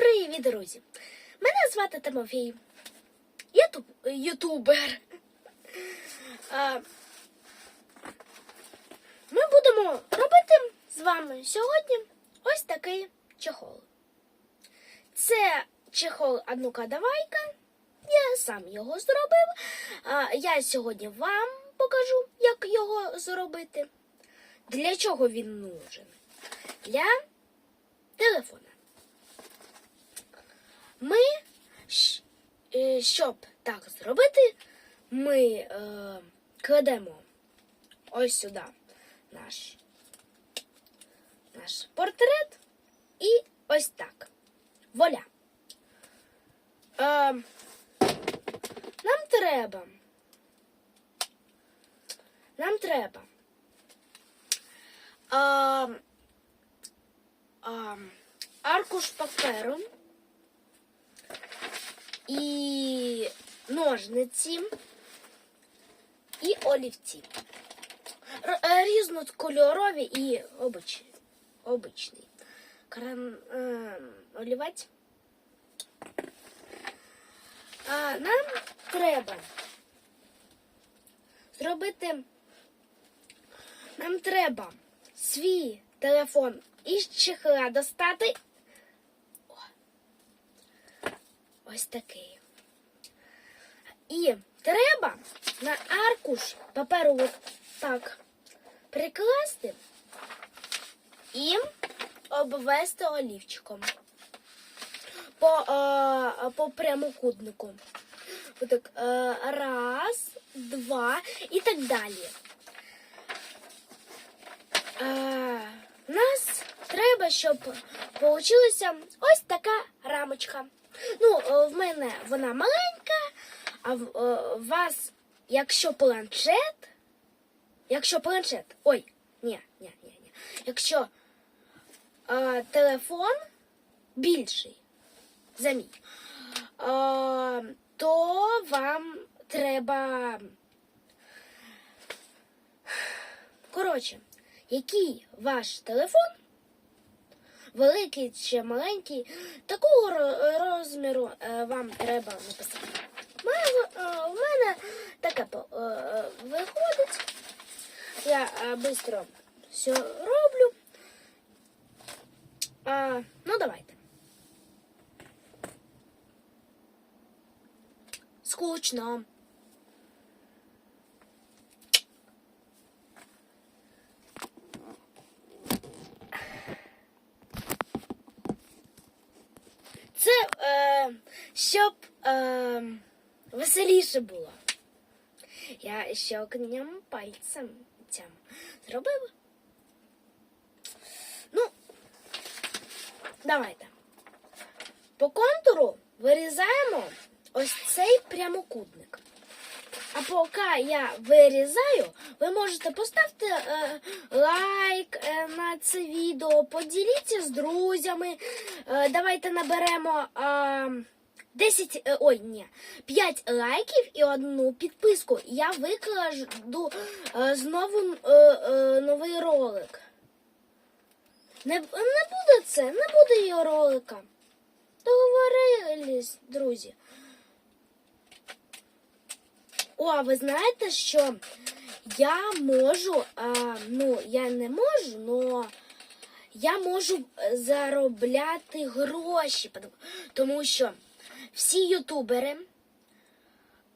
Привіт, друзі! Мене звати Тимофій. Я туб... ютубер. А, Ми будемо робити з вами сьогодні ось такий чехол. Це чехол Аднука Давайка. Я сам його зробив. А, Я сьогодні вам покажу, як його зробити. Для чого він нужен? Для телефона. Ми, е, щоб так зробити, ми е, кладемо ось сюди наш, наш портрет і ось так. Воля. Е, нам треба. Нам треба. А, а, аркуш паперу і ножниці і олівці. Е, Різнокольорові і обич, обичний. Кран, е, олівець. А, нам треба зробити. Нам треба свій телефон із чехла достати. О, ось такий. І треба на аркуш паперу от так прикласти і обвести олівчиком по, е, по прямокутнику. Отак, е, раз, два і так далі. Е, нас треба, щоб получилася ось така рамочка. Ну, е, в мене вона маленька, а в е, вас, якщо планшет, якщо планшет, ой, ні, ні, ні, ні. Якщо е, телефон більший за мій, е, то вам треба. Коротше, який ваш телефон, великий чи маленький, такого розміру е, вам треба написати. Е, в мене таке е, виходить. Я швидко все роблю. Ну, давайте. Скучно. Це е, щоб е, було. Я щелкненням пальцем цим зробив. Ну, давайте. По контуру вирізаємо ось цей прямокутник. А поки я вирізаю, ви можете поставити е, лайк е, на це відео, поділіться з друзями. Е, давайте наберемо е, 10, е, ой, ні, 5 лайків і одну підписку. Я викладу е, знову е, новий ролик. Не, не буде це, не буде його ролика. Договорились, друзі. О, а ви знаєте, що я можу, а, ну, я не можу, але я можу заробляти гроші, тому що всі ютубери,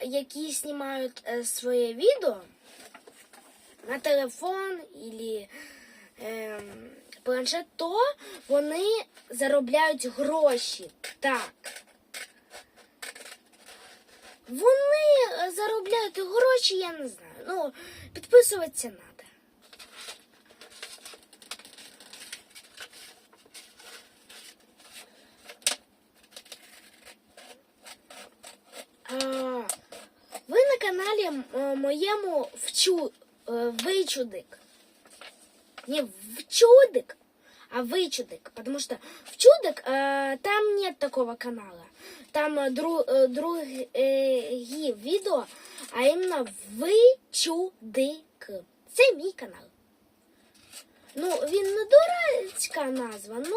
які знімають е, своє відео на телефон або ем, планшет, то вони заробляють гроші. Так. Вони е, заробляють гроші, я не знаю. Ну, підписуватися треба. А, ви на каналі м- е, моєму вчу, е, вичудик. Не вчудик, а вычудик. Потому что в чудик э, там нет такого канала. Там э, дру, э, другие э, відео, а іменно вичудик. Це мій канал. Ну, він не дурацька назва, ну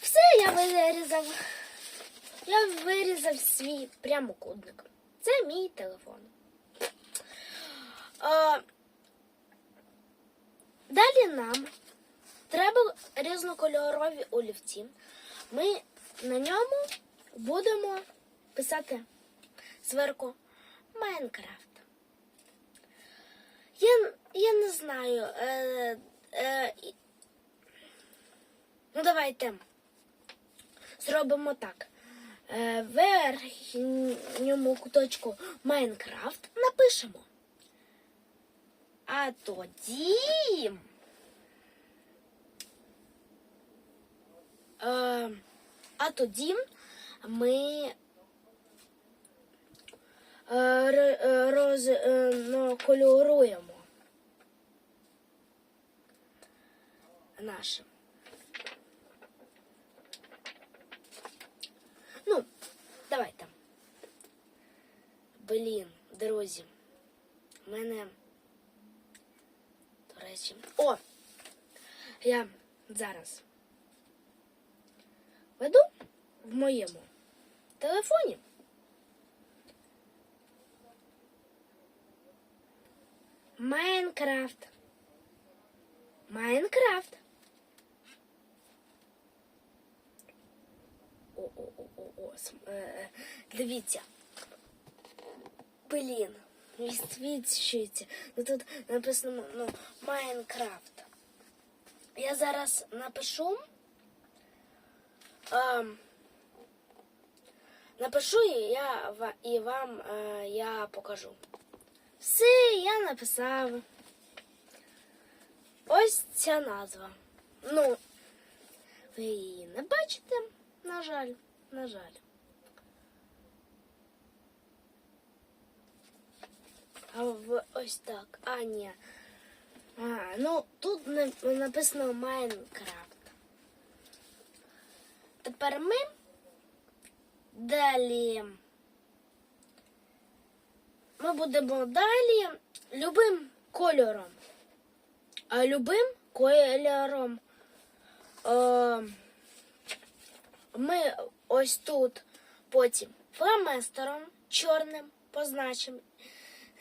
все, я вирізав. Я вирізав свій прямокутник. Це мій телефон. Е, далі нам треба різнокольорові олівці. Ми на ньому будемо писати зверху Майнкрафт. Я, я не знаю. Е, е, ну, давайте зробимо так. Е, верхньому куточку Майнкрафт напишемо. А тоді. Е, а тоді ми е, рознокольоруємо наше. Ну, давайте. Блін, друзі. В мене. До речі. О! Я зараз веду в моєму телефоні. Майнкрафт. Майнкрафт. О-о-о-о-о. е, е, Дивіться. Блін, відсвічується. Ну тут написано ну, Майнкрафт. Я зараз напишу. Ем, напишу і я і вам е, я покажу. Все, я написав. Ось ця назва. Ну, ви її не бачите, на жаль, на жаль. А в ось так. А, ні. А, ну тут написано Майнкрафт. Тепер ми далі. Ми будемо далі любим кольором. А любим кольором. Е, ми ось тут потім фломастером чорним позначимо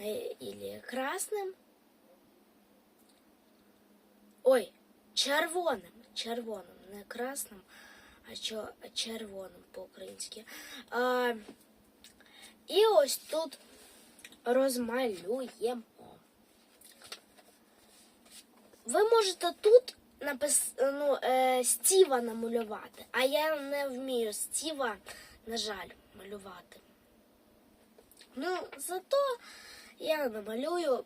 е, ілі красним. Ой, червоним, червоним, не красним, а чо, червоним по-українськи. А, і ось тут розмалюємо. Ви можете тут напис... ну, е, Стіва намалювати, а я не вмію Стіва, на жаль, малювати. Ну, зато я намалюю.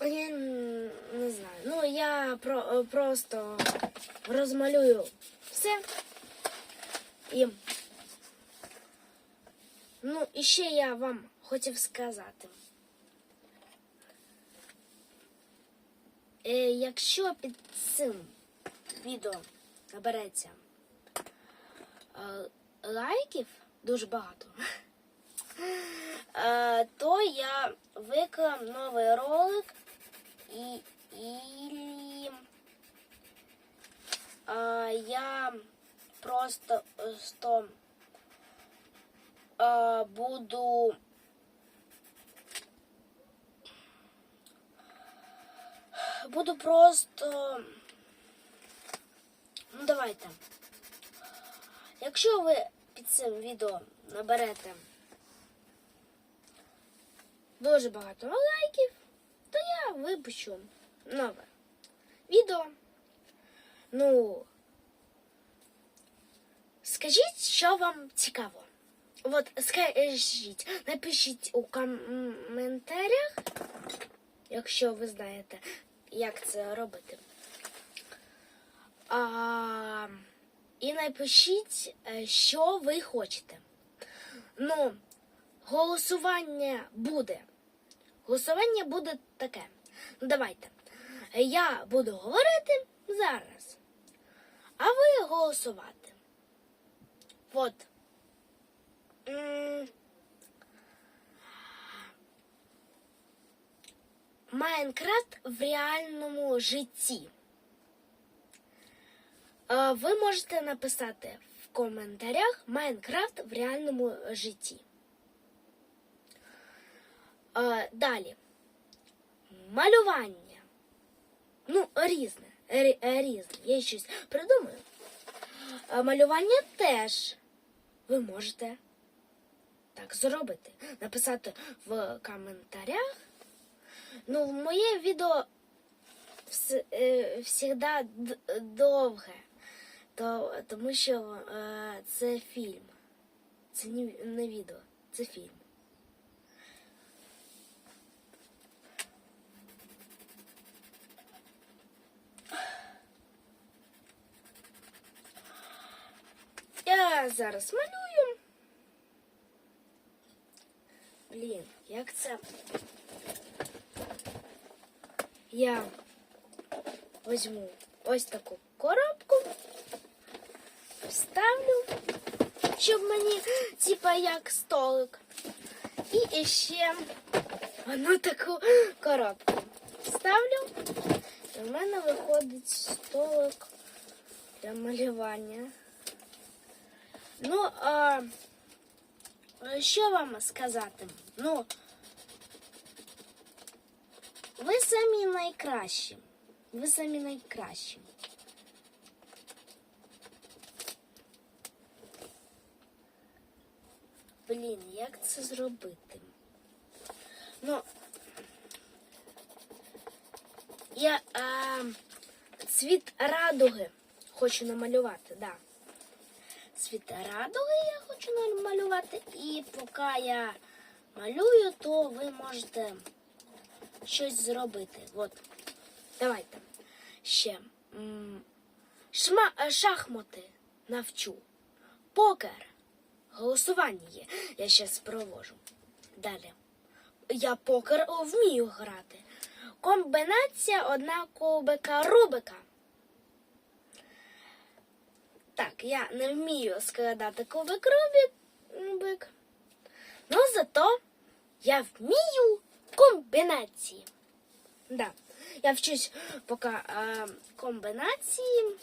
Я не знаю. Ну, я про, просто розмалюю все. І, ну, і ще я вам хотів сказати. Е, якщо під цим відео набереться е, лайків дуже багато, е, то я виклам новий ролик і, і е, я просто е, сто, е, буду буду просто. Ну, давайте. Якщо ви під цим відео наберете дуже багато лайків, то я випущу нове відео. Ну, скажіть, що вам цікаво. От скажіть, напишіть у коментарях, якщо ви знаєте, як це робити. А, і напишіть, е, що ви хочете. Ну, голосування буде. Голосування буде таке. Ну, давайте. Я буду говорити зараз, а ви голосувати. От. Майнкрафт в реальному житті. Ви можете написати в коментарях Майнкрафт в реальному житті. Далі. Малювання. Ну, різне. Різне. Я щось придумаю. Малювання теж ви можете так зробити. Написати в коментарях. Ну, моє відео вс- е, довге, то, тому що е, це фільм. Це не, не відео, це фільм. Я зараз малюю. Блін, як це? Я візьму ось таку коробку, вставлю, щоб мені, типа, як столик. І ще одну таку коробку ставлю. І в мене виходить столик для малювання. Ну, а, що вам сказати? Ну, ви самі найкращі. Ви самі найкращі. Блін, як це зробити? Ну, я а, цвіт радуги хочу намалювати, да. Цвіт радуги я хочу намалювати, і поки я малюю, то ви можете щось зробити. От. Давайте. Ще. Шма, шахмати навчу. Покер. Голосування є. Я зараз провожу. Далі. Я покер вмію грати. Комбінація одна кубика Рубика. Так, я не вмію складати кубик Рубик. Ну, зато я вмію комбінації. Да. Я вчусь поки е, комбінації.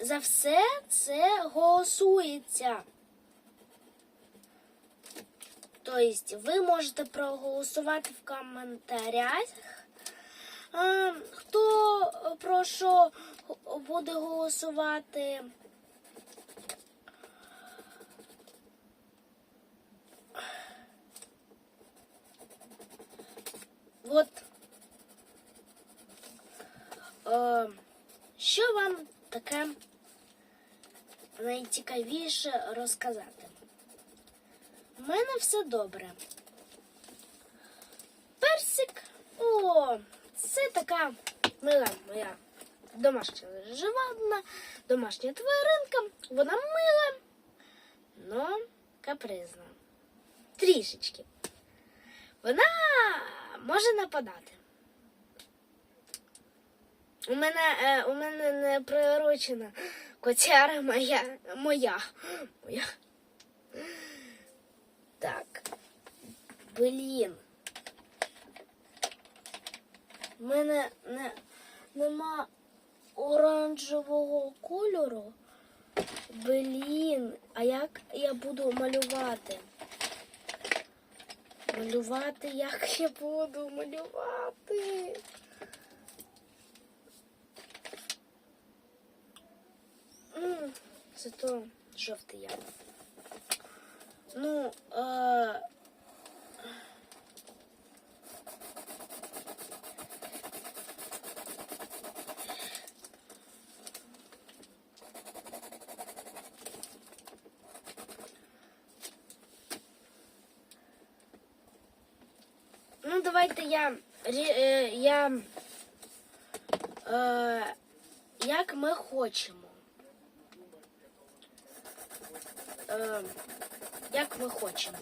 За все це голосується. Тобто ви можете проголосувати в коментарях. е, Хто про що буде голосувати? От е, що вам таке найцікавіше розказати? У мене все добре. Персик, о, це така мила моя домашня животна, домашня тваринка. Вона мила, но капризна. Трішечки. Вона може нападати. У мене, е, у мене не приручена котяра моя. Моя. моя. Так. Блін. У мене не, нема оранжевого кольору. Блін. А як я буду малювати? Малювати, як я буду малювати? Зато жовтий я. Ну, е... Ну, давайте я. е, я е, як ми хочемо. Е, як ми хочемо.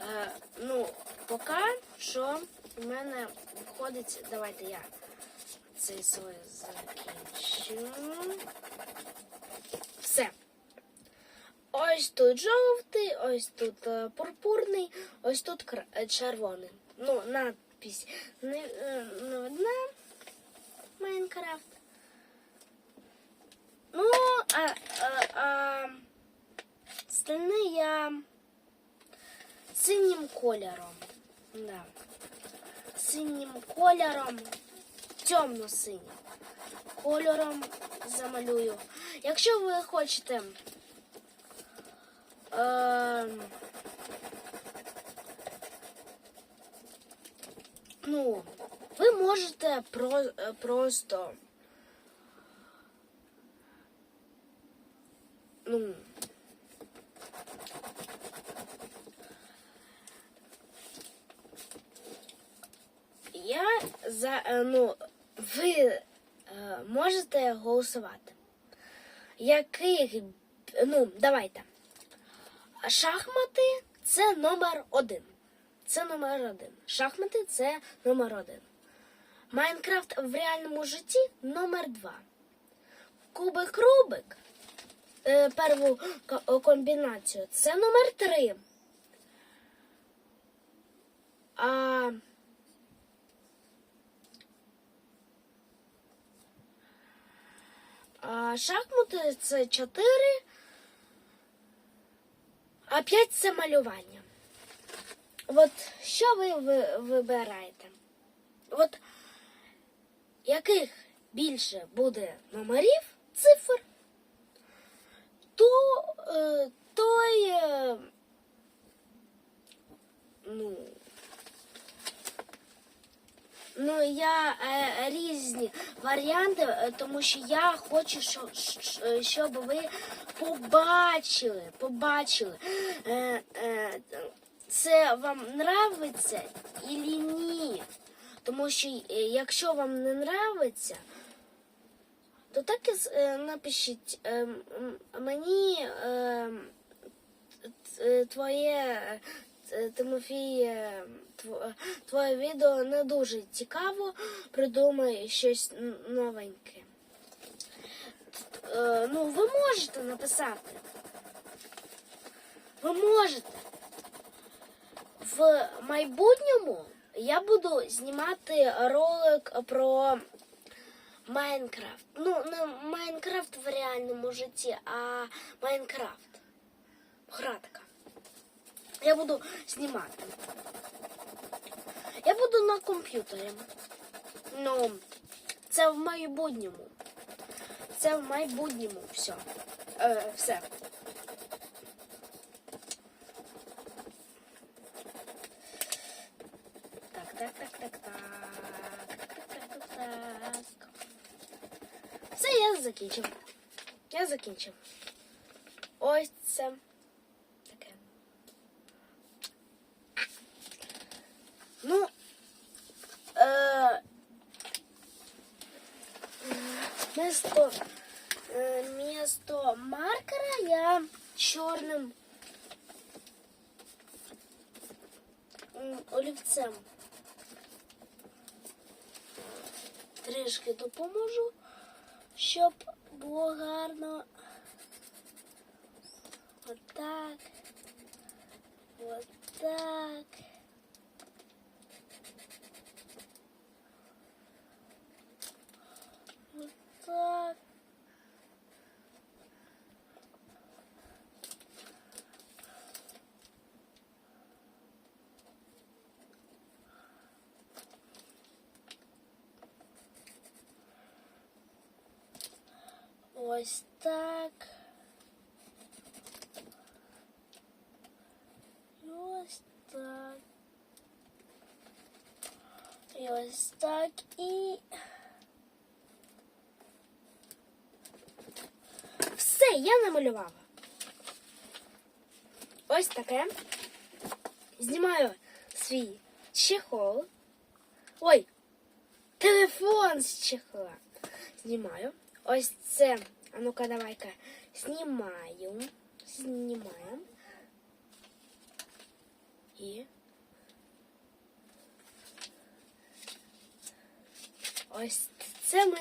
Е, ну, поки що в мене виходить. Давайте я цей слой закінчу. Все. Ось тут жовтий, ось тут е, пурпурний, ось тут червоний. Ну, надпись не, не одна Майнкрафт. Стани я синім кольором. Да. Синім кольором, темно-синім кольором замалюю. Якщо ви хочете е, ну, ви можете про, е, просто ну. За е, ну, ви е, можете голосувати. Яких, ну, давайте. Шахмати це номер один. Це номер один. Шахмати це номер один. Майнкрафт в реальному житті номер два. Кубик Рубик. Е, перву комбінацію. Це номер три. А А шахмати це 4, а 5 це малювання. От що ви, ви вибираєте? От яких більше буде номерів, цифр, то е, той, е, ну, Ну, я е, різні варіанти, е, тому що я хочу, що- щ- щоб ви побачили, побачили, е, е, це вам нравиться і ні. Тому що е, якщо вам не нравиться, то так і е, напишіть е, мені е, твоє е, Тимофій, е, е, твоє відео не дуже цікаво. Придумай щось новеньке. Е, Ну, ви можете написати. Ви можете. В майбутньому я буду знімати ролик про Майнкрафт. Ну, не Майнкрафт в реальному житті, а Майнкрафт. Гра. Я буду знімати. Я буду на комп'ютері. Ну, це в майбутньому. Це в майбутньому все. Е, все. Так, так, так, так, так. Так, так, так. Все, я закінчив. Я закінчив. Ось це таке. Ну, е, вместо, е, вместо маркера я чорним м, олівцем трішки допоможу, щоб було гарно. Отак. Отак. Отак. Ось так. І ось так. І ось так і. Все, я намалювала. Ось таке. Знімаю свій чехол. Ой, телефон з чехла. Знімаю. Ось це. А ну-ка, давай-ка. Знімаю. Знімаємо. І. Ось це ми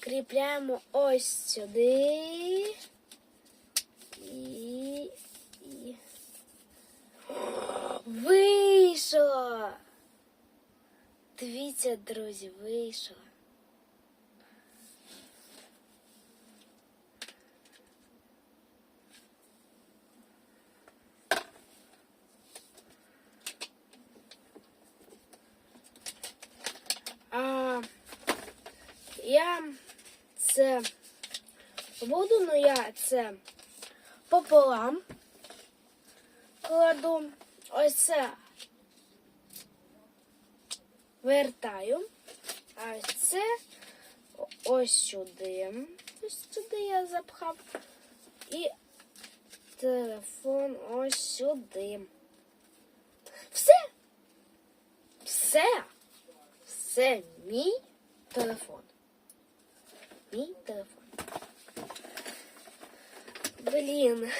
кріпляємо ось сюди. І. і. Вийшло! Дивіться, друзі, вийшло. я це буду, ну я це пополам кладу. Ось це вертаю. А ось це ось сюди. Ось сюди я запхав. І телефон ось сюди. Все. Все. Це мій телефон. Мій телефон. Блін.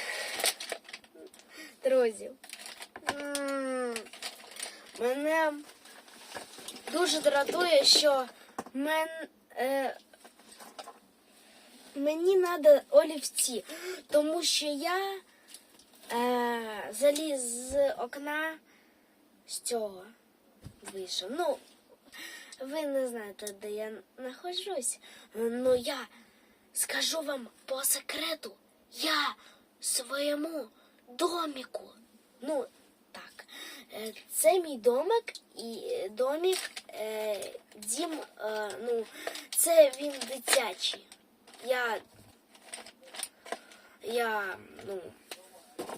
Друзі. Мене дуже дратує, що мен, е, мені треба олівці, тому що я е, заліз з окна з цього вийшов. Ну, ви не знаєте, де я знаходжусь. Ну я скажу вам по секрету. Я своєму доміку. Ну, так. Е, Це мій домик і е, домік, е, дім, ну, це він дитячий. Я. Я, ну,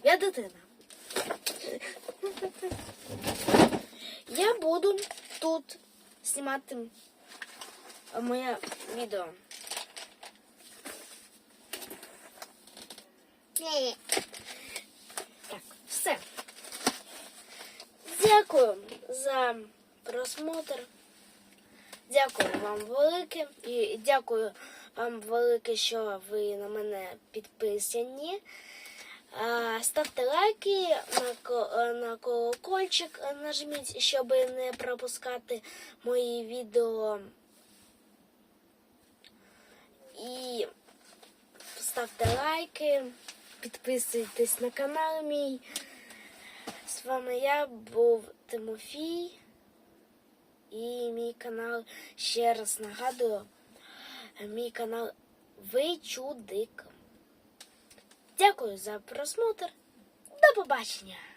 я дитина. Я буду тут знімати моє відео. Так, все. Дякую за просмотр. Дякую вам велике. І дякую вам велике, що ви на мене підписані. Ставте лайки на, ко- на колокольчик, нажміть, щоб не пропускати мої відео. І ставте лайки, підписуйтесь на канал мій. З вами я був Тимофій. І мій канал, ще раз нагадую, мій канал Ви Чудик. Дякую за просмотр. До побачення!